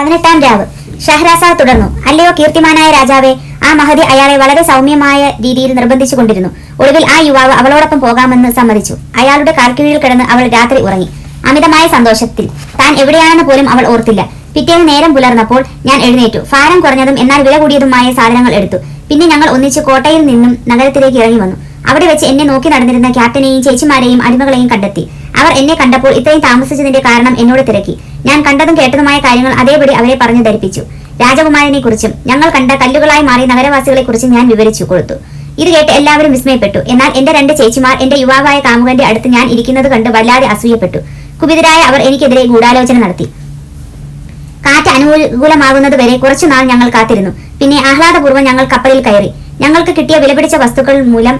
പതിനെട്ടാം രാവ്. ഷഹ്രാസാദ് തുടർന്നു. അല്ലയോ കീർത്തിമാനായ രാജാവേ ആ മഹതി അയാളെ വളരെ സൗമ്യമായ രീതിയിൽ നിർബന്ധിച്ചു കൊണ്ടിരുന്നു. ഒടുവിൽ ആ യുവാവ് അവളോടൊപ്പം പോകാമെന്ന് സമ്മതിച്ചു. അയാളുടെ കാൽക്കീഴിൽ കിടന്ന് അവൾ രാത്രി ഉറങ്ങി. അമിതമായ സന്തോഷത്തിൽ. താൻ എവിടെയാണെന്ന് പോലും അവൾ ഓർത്തില്ല. പിറ്റേന്ന് നേരം പുലർന്നപ്പോൾ ഞാൻ എഴുന്നേറ്റു. ഭാരം കുറഞ്ഞതും എന്നാൽ വില കൂടിയതുമായ സാധനങ്ങൾ എടുത്തു. പിന്നെ ഞങ്ങൾ ഒന്നിച്ച് കോട്ടയിൽ നിന്നും നഗരത്തിലേക്ക് ഇറങ്ങി വന്നു. അവിടെ വെച്ച് എന്നെ നോക്കി നടന്നിരുന്ന ക്യാപ്റ്റനെയും ചേച്ചിമാരെയും അടിമകളെയും കണ്ടെത്തി. അവർ എന്നെ കണ്ടപ്പോൾ ഇത്രയും താമസിച്ചതിന്റെ കാരണം എന്നോട് തിരക്കി. ഞാൻ കണ്ടതും കേട്ടതുമായ കാര്യങ്ങൾ അതേപടി അവരെ പറഞ്ഞു ധരിപ്പിച്ചു. രാജകുമാരനെ കുറിച്ചും ഞങ്ങൾ കണ്ട കല്ലുകളായി മാറിയ നഗരവാസികളെ കുറിച്ചും ഞാൻ വിവരിച്ചു കൊടുത്തു. ഇത് കേട്ട് എല്ലാവരും വിസ്മയപ്പെട്ടു. എന്നാൽ എന്റെ രണ്ട് ചേച്ചിമാർ എന്റെ യുവാവായ കാമുകന്റെ അടുത്ത് ഞാൻ ഇരിക്കുന്നത് കണ്ട് വല്ലാതെ അസൂയപ്പെട്ടു. കുപിതരായ അവർ എനിക്കെതിരെ ഗൂഢാലോചന നടത്തി. കാറ്റ് അനുകൂലമാകുന്നത് വരെ കുറച്ചുനാൾ ഞങ്ങൾ കാത്തിരുന്നു. പിന്നെ ആഹ്ലാദപൂർവം ഞങ്ങൾ കപ്പലിൽ കയറി. ഞങ്ങൾക്ക് കിട്ടിയ വിലപിടിച്ച വസ്തുക്കൾ മൂലം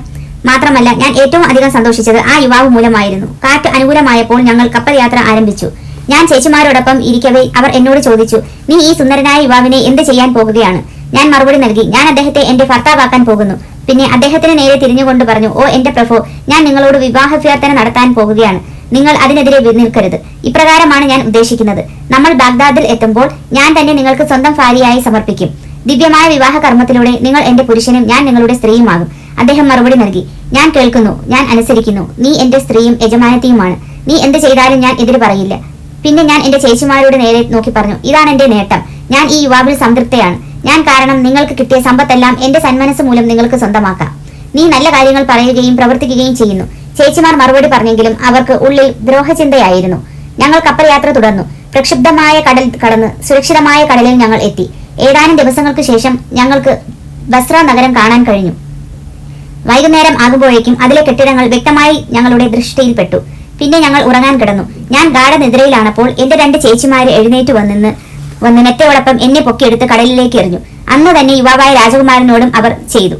മാത്രമല്ല ഞാൻ ഏറ്റവും അധികം സന്തോഷിച്ചത് ആ യുവാവ് മൂലമായിരുന്നു. കാറ്റ് അനുകൂലമായപ്പോൾ ഞങ്ങൾ കപ്പൽ യാത്ര ആരംഭിച്ചു. ഞാൻ ചേച്ചിമാരോടൊപ്പം ഇരിക്കവേ അവർ എന്നോട് ചോദിച്ചു നീ ഈ സുന്ദരനായ യുവാവിനെ എന്ത് ചെയ്യാൻ പോകുകയാണ്? ഞാൻ മറുപടി നൽകി ഞാൻ അദ്ദേഹത്തെ എന്റെ ഭർത്താവാക്കാൻ പോകുന്നു. പിന്നെ അദ്ദേഹത്തിന് നേരെ തിരിഞ്ഞുകൊണ്ട് പറഞ്ഞു ഓ എന്റെ പ്രഭു ഞാൻ നിങ്ങളോട് വിവാഹാഭ്യർത്ഥന നടത്താൻ പോകുകയാണ്. നിങ്ങൾ അതിനെതിരെ നിൽക്കരുത്. ഇപ്രകാരമാണ് ഞാൻ ഉദ്ദേശിക്കുന്നത്. നമ്മൾ ബാഗ്ദാദിൽ എത്തുമ്പോൾ ഞാൻ തന്നെ നിങ്ങൾക്ക് സ്വന്തം ഭാര്യയായി സമർപ്പിക്കും. ദിവ്യമായ വിവാഹ കർമ്മത്തിലൂടെ നിങ്ങൾ എന്റെ പുരുഷനും ഞാൻ നിങ്ങളുടെ സ്ത്രീയുമാകും. അദ്ദേഹം മറുപടി നൽകി ഞാൻ കേൾക്കുന്നു ഞാൻ അനുസരിക്കുന്നു. നീ എന്റെ സ്ത്രീയും യജമാനത്തിയുമാണ്. നീ എന്ത് ചെയ്താലും ഞാൻ എതിര് പറയില്ല. പിന്നെ ഞാൻ എന്റെ ചേച്ചിമാരുടെ നേരെ നോക്കി പറഞ്ഞു ഇതാണ് എന്റെ നേട്ടം. ഞാൻ ഈ യുവാവിൽ സംതൃപ്തയാണ്. ഞാൻ കാരണം നിങ്ങൾക്ക് കിട്ടിയ സമ്പത്തെല്ലാം എന്റെ സന്മനസ് മൂലം നിങ്ങൾക്ക് സ്വന്തമാക്കാം. നീ നല്ല കാര്യങ്ങൾ പറയുകയും പ്രവർത്തിക്കുകയും ചെയ്യുന്നു. ചേച്ചിമാർ മറുപടി പറഞ്ഞെങ്കിലും അവർക്ക് ഉള്ളിൽ ദ്രോഹചിന്തയായിരുന്നു. ഞങ്ങൾ കപ്പൽ യാത്ര തുടർന്നു. പ്രക്ഷുബ്ധമായ കടൽ കടന്ന് സുരക്ഷിതമായ കടലിൽ ഞങ്ങൾ എത്തി. ഏതാനും ദിവസങ്ങൾക്ക് ശേഷം ഞങ്ങൾക്ക് ബസ്ര നഗരം കാണാൻ കഴിഞ്ഞു. വൈകുന്നേരം ആകുമ്പോഴേക്കും അതിലെ കെട്ടിടങ്ങൾ വ്യക്തമായി ഞങ്ങളുടെ ദൃഷ്ടിയിൽപ്പെട്ടു. പിന്നെ ഞങ്ങൾ ഉറങ്ങാൻ കിടന്നു. ഞാൻ ഗാഠനിദ്രയിലാണപ്പോൾ എന്റെ രണ്ട് ചേച്ചിമാര് എഴുന്നേറ്റ് വന്നിന്ന് വന്ന് മെത്തയോടൊപ്പം എന്നെ പൊക്കിയെടുത്ത് കടലിലേക്ക് എറിഞ്ഞു. അന്ന് തന്നെ യുവാവായ രാജകുമാരനോടും അവർ ചെയ്തു.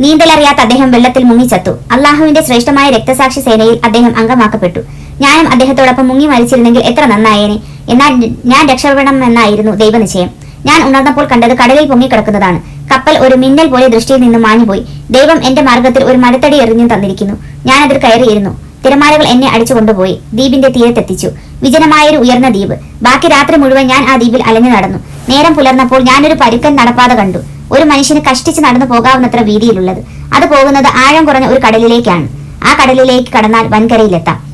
നീന്തലറിയാത്ത അദ്ദേഹം വെള്ളത്തിൽ മുങ്ങിച്ചത്തു. അള്ളാഹുവിന്റെ ശ്രേഷ്ഠമായ രക്തസാക്ഷി സേനയിൽ അദ്ദേഹം അംഗമാക്കപ്പെട്ടു. ഞാനും അദ്ദേഹത്തോടൊപ്പം മുങ്ങി മരിച്ചിരുന്നെങ്കിൽ എത്ര നന്നായേനെ. എന്നാൽ ഞാൻ രക്ഷപ്പെടണമെന്നായിരുന്നു ദൈവനിശ്ചയം. ഞാൻ ഉണർന്നപ്പോൾ കണ്ടത് കടലിൽ പൊങ്ങിക്കിടക്കുന്നതാണ്. കപ്പൽ ഒരു മിന്നൽ പോലെ ദൃഷ്ടിയിൽ നിന്ന് മാഞ്ഞുപോയി. ദൈവം എന്റെ മാർഗത്തിൽ ഒരു മരത്തടി എറിഞ്ഞു തന്നിരിക്കുന്നു. ഞാനതിൽ കയറിയിരുന്നു. തിരമാലകൾ എന്നെ അടിച്ചു കൊണ്ടുപോയി. ദ്വീപിന്റെ തീരത്തെത്തിച്ചു. വിജനമായൊരു ഉയർന്ന ദ്വീപ്. ബാക്കി രാത്രി മുഴുവൻ ഞാൻ ആ ദ്വീപിൽ അലഞ്ഞു നടന്നു. നേരം പുലർന്നപ്പോൾ ഞാനൊരു പരുക്കൻ നടപ്പാത കണ്ടു. ഒരു മനുഷ്യന് കഷ്ടിച്ച് നടന്നു പോകാവുന്നത്ര വീതിയിലുള്ളത്. അത് പോകുന്നത് ആഴം കുറഞ്ഞ ഒരു കടലിലേക്കാണ്. ആ കടലിലേക്ക് കടന്നാൽ വൻകരയിലെത്താം.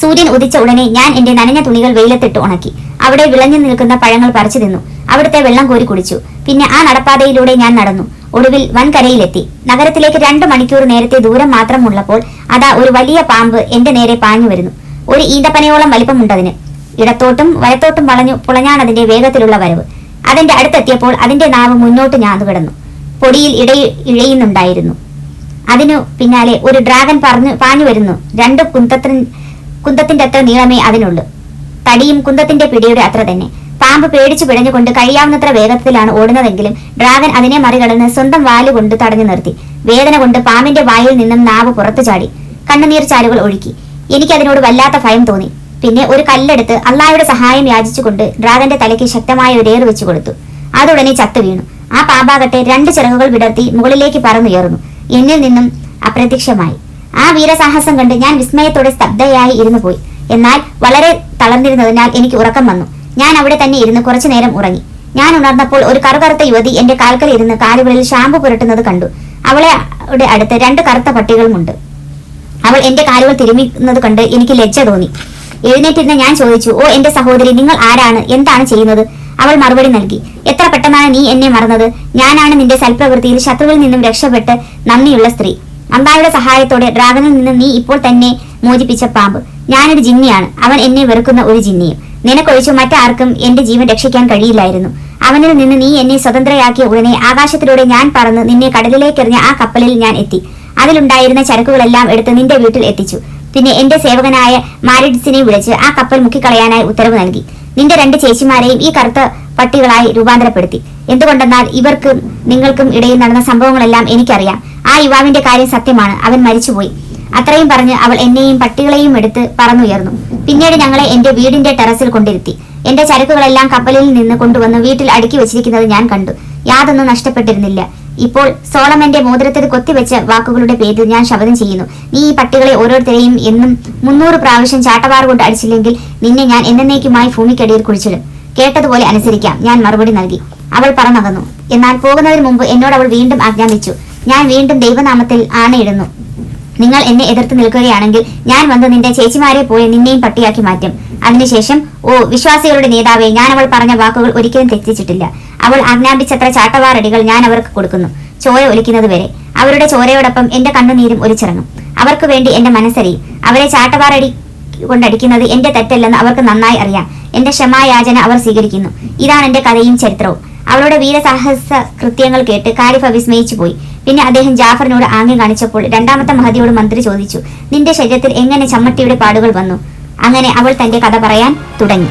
സൂര്യൻ ഉദിച്ച ഉടനെ ഞാൻ എന്റെ നനഞ്ഞ തുണികൾ വെയിലത്തിട്ട് ഉണക്കി. അവിടെ വിളഞ്ഞു നിൽക്കുന്ന പഴങ്ങൾ പറിച്ചു തിന്നു. അവിടുത്തെ വെള്ളം കോരി കുടിച്ചു. പിന്നെ ആ നടപ്പാതയിലൂടെ ഞാൻ നടന്നു. ഒടുവിൽ വൻകരയിലെത്തി. നഗരത്തിലേക്ക് രണ്ടു മണിക്കൂർ നേരത്തെ ദൂരം മാത്രം ഉള്ളപ്പോൾ അതാ ഒരു വലിയ പാമ്പ് എന്റെ നേരെ പാഞ്ഞു വരുന്നു. ഒരു ഈന്തപ്പനയോളം വലിപ്പമുണ്ടതിന്. ഇടത്തോട്ടും വലത്തോട്ടും വളഞ്ഞു പുളഞ്ഞാണതിന്റെ വേഗത്തിലുള്ള വരവ്. അതിന്റെ അടുത്തെത്തിയപ്പോൾ അതിന്റെ നാവ് മുന്നോട്ട് ഞാൻ കിടന്നു. പൊടിയിൽ ഇട ഇഴയുന്നുണ്ടായിരുന്നു. അതിനു പിന്നാലെ ഒരു ഡ്രാഗൻ പറഞ്ഞു പാഞ്ഞു വരുന്നു. രണ്ട് കുന്തത്തിന് കുന്തത്തിന്റെ അത്ര നീളമേ അതിനുള്ളൂ. തടിയും കുന്തത്തിന്റെ പിടിയുടെ അത്ര തന്നെ. പാമ്പ് പേടിച്ചു പിഴഞ്ഞുകൊണ്ട് കഴിയാവുന്നത്ര വേഗത്തിലാണ് ഓടുന്നതെങ്കിലും ഡ്രാഗൻ അതിനെ മറികടന്ന് സ്വന്തം വാലുകൊണ്ട് തടഞ്ഞു നിർത്തി. വേദന കൊണ്ട് പാമ്പിന്റെ വായിൽ നിന്നും നാവ് പുറത്തു ചാടി. കണ്ണുനീർ ചാലുകൾ ഒഴുക്കി. എനിക്ക് അതിനോട് വല്ലാത്ത ഭയം തോന്നി. പിന്നെ ഒരു കല്ലെടുത്ത് അള്ളായുടെ സഹായം യാചിച്ചുകൊണ്ട് ഡ്രാഗന്റെ തലയ്ക്ക് ശക്തമായ ഒരു ഏറ് വെച്ചു കൊടുത്തു. അതുടനെ ചത്തു വീണു. ആ പാമ്പാകട്ടെ രണ്ട് ചിറകുകൾ വിടർത്തി മുകളിലേക്ക് പറന്നുയർന്നു. എന്നിൽ നിന്നും അപ്രത്യക്ഷമായി. ആ വീരസാഹസം കണ്ട് ഞാൻ വിസ്മയത്തോടെ സ്തബ്ധയായി ഇരുന്നു പോയി. എന്നാൽ വളരെ തളർന്നിരുന്നതിനാൽ എനിക്ക് ഉറക്കം വന്നു. ഞാൻ അവിടെ തന്നെ ഇരുന്ന് കുറച്ചു നേരം ഉറങ്ങി. ഞാൻ ഉണർന്നപ്പോൾ ഒരു കറുകറുത്ത യുവതി എന്റെ കാൽക്കൽ ഇരുന്ന് കാലുകളിൽ ഷാമ്പു പുരട്ടുന്നത് കണ്ടു. അവളെ അടുത്ത് രണ്ട് കറുത്ത പട്ടികളുമുണ്ട്. അവൾ എന്റെ കാലുകൾ തിരുമിക്കുന്നത് കണ്ട് എനിക്ക് ലജ്ജ തോന്നി. എഴുന്നേറ്റിരുന്ന ഞാൻ ചോദിച്ചു ഓ എന്റെ സഹോദരി നിങ്ങൾ ആരാണ്? എന്താണ് ചെയ്യുന്നത്? അവൾ മറുപടി നൽകി എത്ര പെട്ടെന്നാണ് നീ എന്നെ മറന്നത്? ഞാനാണ് നിന്റെ സൽപ്രവൃത്തിയിൽ ശത്രുവിൽ നിന്നും രക്ഷപ്പെട്ട് നന്ദിയുള്ള സ്ത്രീ. അമ്പായുടെ സഹായത്തോടെ ഡ്രാഗനിൽ നിന്നും നീ ഇപ്പോൾ തന്നെ മോചിപ്പിച്ച പാമ്പ്. ഞാനൊരു ജിന്നിയാണ്. അവൻ എന്നെ വെറുക്കുന്ന ഒരു ജിന്നിയും. നിനക്കൊഴിച്ചു മറ്റാർക്കും എന്റെ ജീവൻ രക്ഷിക്കാൻ കഴിയില്ലായിരുന്നു. അവനിൽ നിന്ന് നീ എന്നെ സ്വതന്ത്രയാക്കിയ ഉടനെ ആകാശത്തിലൂടെ ഞാൻ പറന്ന് നിന്നെ കടലിലേക്കെറിഞ്ഞ ആ കപ്പലിൽ ഞാൻ എത്തി. അതിലുണ്ടായിരുന്ന ചരക്കുകളെല്ലാം എടുത്ത് നിന്റെ വീട്ടിൽ എത്തിച്ചു. പിന്നെ എന്റെ സേവകനായ മാരിഡ്സിനെ വിളിച്ച് ആ കപ്പൽ മുക്കിക്കളയാനായി ഉത്തരവ് നൽകി. നിന്റെ രണ്ട് ചേച്ചിമാരെയും ഈ കറുത്ത പട്ടികളായി രൂപാന്തരപ്പെടുത്തി. എന്തുകൊണ്ടെന്നാൽ ഇവർക്കും നിങ്ങൾക്കും ഇടയിൽ നടന്ന സംഭവങ്ങളെല്ലാം എനിക്കറിയാം. ആ യുവാവിന്റെ കാര്യം സത്യമാണ്. അവൻ മരിച്ചുപോയി. അത്രയും പറഞ്ഞ് അവൾ എന്നെയും പട്ടികളെയും എടുത്ത് പറന്നുയർന്നു. പിന്നീട് ഞങ്ങളെ എന്റെ വീടിന്റെ ടെറസിൽ കൊണ്ടിരുത്തി. എന്റെ ചരക്കുകളെല്ലാം കപ്പലിൽ നിന്ന് കൊണ്ടുവന്ന് വീട്ടിൽ അടുക്കി വെച്ചിരിക്കുന്നത് ഞാൻ കണ്ടു. യാതൊന്നും നഷ്ടപ്പെട്ടിരുന്നില്ല. ഇപ്പോൾ സോളമന്റെ മോതിരത്തിൽ കൊത്തിവെച്ച വാക്കുകളുടെ പേരിൽ ഞാൻ ശപഥം ചെയ്യുന്നു. നീ ഈ പട്ടികളെ ഓരോരുത്തരെയും എന്നും മുന്നൂറ് പ്രാവശ്യം ചാട്ടവാർ കൊണ്ട് അടിച്ചില്ലെങ്കിൽ നിന്നെ ഞാൻ എന്നേക്കുമായി ഭൂമിക്കടിയിൽ കുഴിച്ചിടും. കേട്ടതുപോലെ അനുസരിക്കാം. ഞാൻ മറുപടി നൽകി. അവൾ പറന്നകന്നു. എന്നാൽ പോകുന്നതിന് മുമ്പ് എന്നോട് അവൾ വീണ്ടും ആജ്ഞാപിച്ചു. ഞാൻ വീണ്ടും ദൈവനാമത്തിൽ ആണയിടുന്നു. നിങ്ങൾ എന്നെ എതിർത്ത് നിൽക്കുകയാണെങ്കിൽ ഞാൻ വന്ന് നിന്റെ ചേച്ചിമാരെ പോലെ നിന്നെയും പട്ടിയാക്കി മാറ്റും. അതിനുശേഷം ഓ വിശ്വാസികളുടെ നേതാവെ ഞാൻ അവൾ പറഞ്ഞ വാക്കുകൾ ഒരിക്കലും തെറ്റിച്ചിട്ടില്ല. അവൾ ആജ്ഞാപിച്ചത്ര ചാട്ടവാറടികൾ ഞാൻ അവർക്ക് കൊടുക്കുന്നു. ചോര ഒലിക്കുന്നത് വരെ. അവരുടെ ചോരയോടൊപ്പം എന്റെ കണ്ണുനീരും ഒലിച്ചിറങ്ങും. അവർക്ക് വേണ്ടി എന്റെ മനസ്സറിയും. അവരെ ചാട്ടവാറടി കൊണ്ടടിക്കുന്നത് എന്റെ തെറ്റല്ലെന്ന് അവർക്ക് നന്നായി അറിയാം. എന്റെ ക്ഷമായാചന അവർ സ്വീകരിക്കുന്നു. ഇതാണ് എന്റെ കഥയും ചരിത്രവും. അവളുടെ വീരസാഹസ കൃത്യങ്ങൾ കേട്ട് കാലിഫ വിസ്മയിച്ചു പോയി പിന്നെ അദ്ദേഹം ജാഫറിനോട് ആംഗ്യം കാണിച്ചപ്പോൾ രണ്ടാമത്തെ മഹതിയോട് മന്ത്രി ചോദിച്ചു നിന്റെ ശരീരത്തിൽ എങ്ങനെ ചമ്മട്ടിയുടെ പാടുകൾ വന്നു? അങ്ങനെ അവൾ തന്റെ കഥ പറയാൻ തുടങ്ങി.